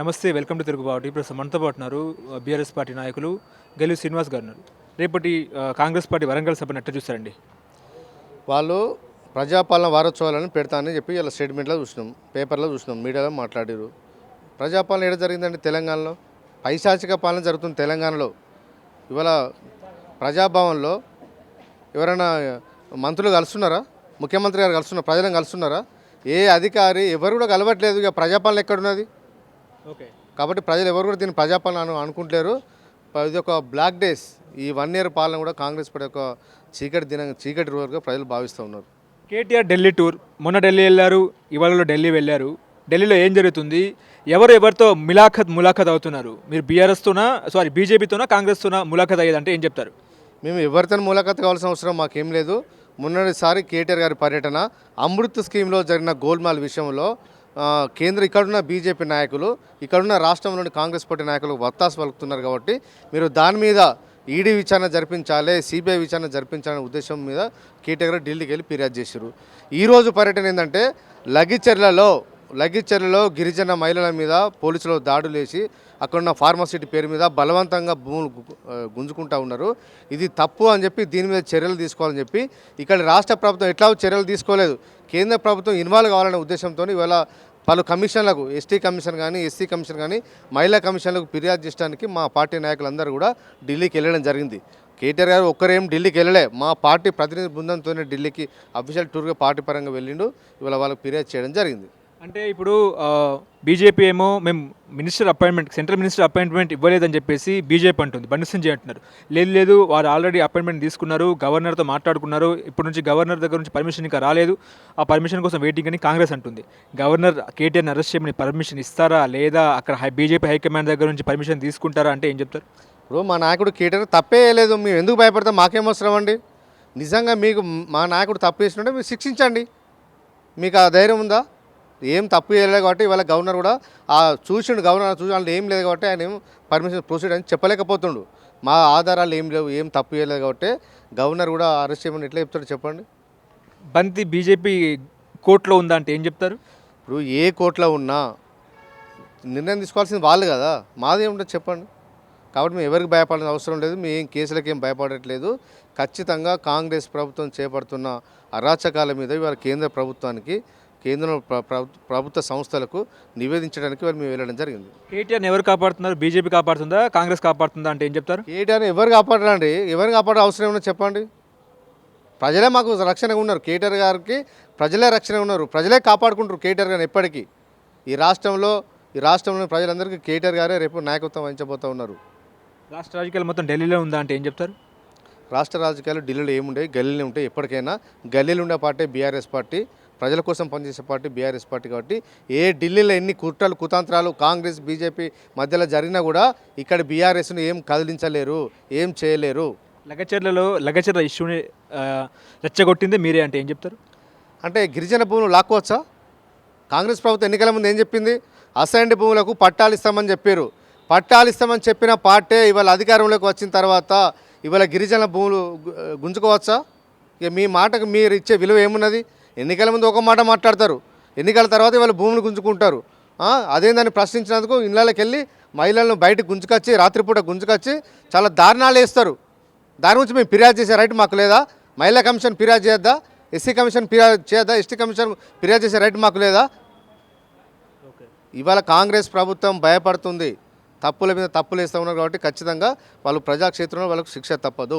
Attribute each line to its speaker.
Speaker 1: నమస్తే welcome to తిరుగుబాటు ఇప్పుడు మనతో పాటు ఉన్నారు బీఆర్ఎస్ పార్టీ నాయకులు గెలు శ్రీనివాస్ గారు రేపటి కాంగ్రెస్ పార్టీ వరంగల్ సభను ఎట్లా చూస్తారండి?
Speaker 2: వాళ్ళు ప్రజాపాలన వారోత్సవాలను పెడతానని చెప్పి ఇలా స్టేట్మెంట్లో చూసినాం పేపర్లో చూసినాం మీడియాలో మాట్లాడారు. ప్రజాపాలన ఏడ జరిగిందండి తెలంగాణలో? పైశాచిక పాలన జరుగుతుంది తెలంగాణలో. ఇవాళ ప్రజాభవన్లో ఎవరైనా మంత్రులు కలుస్తున్నారా? ముఖ్యమంత్రి గారు కలుస్తున్నారు ప్రజలను కలుస్తున్నారా? ఏ అధికారి ఎవరు కూడా కలవట్లేదు ఇక ప్రజాపాలన ఎక్కడున్నది? కాబట్టి ప్రజలు ఎవరు కూడా దీన్ని ప్రజాపాలన అను అనుకుంటలేరు. ఇది ఒక బ్లాక్ డేస్. ఈ వన్ ఇయర్ పాలన కూడా కాంగ్రెస్ పార్టీ ఒక చీకటి దినం చీకటి రోజుగా ప్రజలు భావిస్తూ ఉన్నారు.
Speaker 1: కేటీఆర్ ఢిల్లీ టూర్. మొన్న ఢిల్లీ వెళ్ళారు ఇవాళ ఢిల్లీ వెళ్ళారు. ఢిల్లీలో ఏం జరుగుతుంది? ఎవరు ఎవరితో మిలాఖత్ ములాఖత్ అవుతున్నారు? మీరు బీఆర్ఎస్తోనా సారీ బీజేపీతోనా కాంగ్రెస్తోనా ములాఖత్ అయ్యేదంటే ఏం చెప్తారు?
Speaker 2: మేము ఎవరితో మూలకత కావాల్సిన అవసరం మాకేం లేదు. మొన్నటిసారి కేటీఆర్ గారి పర్యటన అమృత్ స్కీమ్లో జరిగిన గోల్మాల్ విషయంలో కేంద్ర ఇక్కడున్న బీజేపీ నాయకులు ఇక్కడున్న రాష్ట్రంలోని కాంగ్రెస్ పార్టీ నాయకులు వత్తాసు పలుకుతున్నారు కాబట్టి మీరు దాని మీద ఈడీ విచారణ జరిపించాలి సిబిఐ విచారణ జరిపించాలనే ఉద్దేశం మీద కేటీఆర్ గారు ఢిల్లీకి వెళ్ళి ఫిర్యాదు చేశారు. ఈరోజు పర్యటన ఏంటంటే లగిచెర్లలో లగిచెర్లలో గిరిజన మహిళల మీద పోలీసులు దాడులు వేసి అక్కడున్న ఫార్మసిటీ పేరు మీద బలవంతంగా భూములు గుంజుకుంటా ఉన్నారు. ఇది తప్పు అని చెప్పి దీని మీద చర్యలు తీసుకోవాలని చెప్పి ఇక్కడ రాష్ట్ర ప్రభుత్వం ఎట్లా చర్యలు తీసుకోలేదు. కేంద్ర ప్రభుత్వం ఇన్వాల్వ్ కావాలనే ఉద్దేశంతో ఇవాళ పలు కమిషన్లకు ఎస్టీ కమిషన్ కానీ ఎస్సీ కమిషన్ కానీ మహిళా కమిషన్లకు ఫిర్యాదు చేయడానికి మా పార్టీ నాయకులందరూ కూడా ఢిల్లీకి వెళ్ళడం జరిగింది. కేటీఆర్ గారు ఒక్కరేం ఢిల్లీకి వెళ్ళలే. మా పార్టీ ప్రతినిధి బృందంతోనే ఢిల్లీకి అఫీషియల్ టూర్గా పార్టీ పరంగా వెళ్ళిండు. ఇవాళ వాళ్ళకి ఫిర్యాదు చేయడం జరిగింది.
Speaker 1: అంటే ఇప్పుడు బీజేపీ ఏమో మేము minister appointment central minister appointment ఇవ్వలేదని చెప్పేసి బీజేపీ అంటుంది బండి సంజయ్ అంటున్నారు. లేదు లేదు వారు ఆల్రెడీ అపాయింట్మెంట్ తీసుకున్నారు గవర్నర్తో మాట్లాడుకున్నారు ఇప్పటి నుంచి గవర్నర్ దగ్గర నుంచి పర్మిషన్ ఇంకా రాలేదు ఆ పర్మిషన్ కోసం వెయిటింగ్ అని కాంగ్రెస్ అంటుంది. గవర్నర్ కేటీఆర్ని అరెస్ట్ చేయమని పర్మిషన్ ఇస్తారా లేదా అక్కడ హై బీజేపీ హైకమాండ్ దగ్గర నుంచి పర్మిషన్ తీసుకుంటారా అంటే ఏం చెప్తారు?
Speaker 2: ఇప్పుడు మా నాయకుడు కేటీఆర్ తప్పే లేదు మేము ఎందుకు భయపడతాం మాకేం అవసరం అండి? నిజంగా మీకు మా నాయకుడు తప్పు చేసినట్టే మీరు శిక్షించండి. మీకు ఆ ధైర్యం ఉందా? ఏం తప్పు చేయలేదు కాబట్టి ఇవాళ గవర్నర్ కూడా ఆ చూసిండు గవర్నర్ చూసి వాళ్ళు ఏం లేదు కాబట్టి ఆయన ఏం పర్మిషన్ ప్రొసీడ్ అని చెప్పలేకపోతుండు. మా ఆధారాలు ఏం లేవు ఏం తప్పు చేయలేదు కాబట్టి గవర్నర్ కూడా అరెస్ట్ చేయమని ఎట్లా చెప్తాడు చెప్పండి?
Speaker 1: బంతి బీజేపీ కోర్టులో ఉందా అంటే ఏం చెప్తారు?
Speaker 2: ఇప్పుడు ఏ కోర్టులో ఉన్నా నిర్ణయం తీసుకోవాల్సింది వాళ్ళు కదా మాది ఏముంటుంది చెప్పండి. కాబట్టి మేము ఎవరికి భయపడాల్సిన అవసరం లేదు మేము ఏం కేసులకి ఏం భయపడట్లేదు. ఖచ్చితంగా కాంగ్రెస్ ప్రభుత్వం చేపడుతున్న అరాచకాల మీద ఇవాళ కేంద్ర ప్రభుత్వానికి కేంద్ర ప్ర- ప్ర- ప్రభుత్వ సంస్థలకు నివేదించడానికి వాళ్ళు మేము వెళ్ళడం జరిగింది.
Speaker 1: కేటీఆర్ని ఎవరు కాపాడుతున్నారు? బీజేపీ కాపాడుతుందా? కాంగ్రెస్ కాపాడుతుందా అంటే ఏం చెప్తారు?
Speaker 2: కేటీఆర్ ఎవరు కాపాడరండి ఎవరిని కాపాడే అవసరం ఏమన్నా చెప్పండి. ప్రజలే మాకు రక్షణగా ఉన్నారు. కేటీఆర్ గారికి ప్రజలే రక్షణ ఉన్నారు. ప్రజలే కాపాడుకుంటారు కేటీఆర్ గారిని ఎప్పటికీ. ఈ రాష్ట్రంలో ఈ రాష్ట్రంలోని ప్రజలందరికీ కేటీఆర్ గారే రేపు నాయకత్వం వహించబోతూ ఉన్నారు.
Speaker 1: రాష్ట్ర రాజకీయాలు మొత్తం ఢిల్లీలో ఉందా అంటే ఏం చెప్తారు?
Speaker 2: రాష్ట్ర రాజకీయాలు ఢిల్లీలో ఏముండే గల్లీలు ఉంటాయి ఎప్పటికైనా గల్లీలు ఉండే పార్టీ బీఆర్ఎస్ పార్టీ ప్రజల కోసం పనిచేసే పార్టీ బీఆర్ఎస్ పార్టీ కాబట్టి ఏ ఢిల్లీలో ఎన్ని కుట్రలు కుతంత్రాలు కాంగ్రెస్ బీజేపీ మధ్యలో జరిగినా కూడా ఇక్కడ బీఆర్ఎస్ను ఏం కదిలించలేరు ఏం చేయలేరు.
Speaker 1: లగచర్లలో లగచర్ల ఇష్యూని రెచ్చగొట్టింది మీరే అంటే ఏం చెప్తారు?
Speaker 2: అంటే గిరిజన భూములు లాక్కోవచ్చా? కాంగ్రెస్ ప్రభుత్వం ఎన్నికల ముందు ఏం చెప్పింది? అసైన్డ్ భూములకు పట్టాలు ఇస్తామని చెప్పారు. పట్టాలు ఇస్తామని చెప్పిన పార్టీ ఇవాళ అధికారంలోకి వచ్చిన తర్వాత ఇవాళ గిరిజన భూములు గుంజుకోవచ్చా? ఇక మీ మాటకు మీరు ఇచ్చే విలువ ఏమున్నది? ఎన్నికల ముందు ఒక మాట మాట్లాడతారు. ఎన్నికల తర్వాత వాళ్ళు భూములు గుంజుకుంటారు. అదేందని ప్రశ్నించినందుకు ఇళ్ళకి వెళ్ళి మహిళలను బయటకు గుంజుకొచ్చి రాత్రిపూట గుంజుకొచ్చి చాలా దారుణాలు వేస్తారు. దాని గురించి మేము ఫిర్యాదు చేసే రైట్ మాకు లేదా? మహిళా కమిషన్ ఫిర్యాదు చేయొద్దా? ఎస్సీ కమిషన్ ఫిర్యాదు చేయొద్దా? ఎస్టీ కమిషన్ ఫిర్యాదు చేసే రైట్ మాకు లేదా? ఇవాళ కాంగ్రెస్ ప్రభుత్వం భయపడుతుంది. తప్పుల మీద తప్పులు వేస్తూ ఉన్నారు కాబట్టి ఖచ్చితంగా వాళ్ళు ప్రజాక్షేత్రంలో వాళ్ళకు శిక్ష తప్పదు.